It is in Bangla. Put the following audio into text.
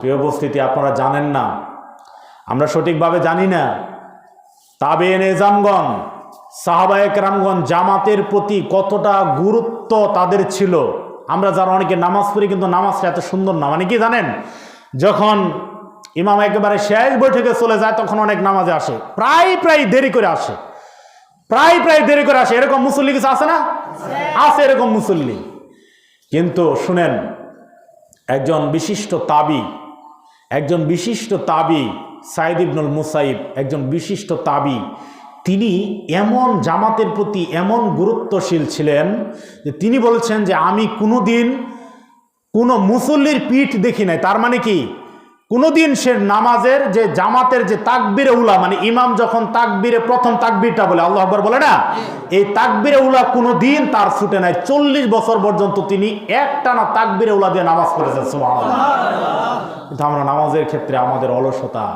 প্রিয় উপস্থিতি, আপনারা জানেন না। আমরা সঠিকভাবে জানি না। তাবে নেজামগণ সাহাবায়ক রামগণ জামাতের প্রতি কতটা গুরুত্ব তাদের ছিল। আমরা যারা অনেকে নামাজ পড়ি, কিন্তু নামাজটা এত সুন্দর না। মানে কি জানেন? যখন ইমাম একেবারে শেষ বৈঠকে চলে যায়, তখন অনেক নামাজে আসে। প্রায় প্রায় দেরি করে আসে। প্রায় প্রায় দেরি করে আসে। এরকম মুসল্লি কিছু আছে না? আছে এরকম মুসল্লি। কিন্তু শুনেন, একজন বিশিষ্ট তাবি একজন বিশিষ্ট তাবি, সাইদ ইবনুল মুসাইব, একজন বিশিষ্ট তাবি, তিনি এমন জামাতের প্রতি এমন গুরুত্বশীল ছিলেন যে তিনি বলছেন যে আমি কোনোদিন কোনো মুসল্লির পিঠ দেখি নাই। তার মানে কি? কোনোদিন সে নামাজের যে জামাতের যে তাকবিরে উলা মানে ইমাম যখন তাকবিরে, প্রথম তাকবিরটা বলে, আল্লাহ আকবর বলে না? এই তাকবিরে উলা কোনো দিন তার ছুটে নাই। চল্লিশ বছর পর্যন্ত তিনি একটানা তাকবিরে উলা দিয়ে নামাজ পড়েছেন, সুবহানাল্লাহ। কিন্তু আমরা নামাজের ক্ষেত্রে আমাদের অলসতা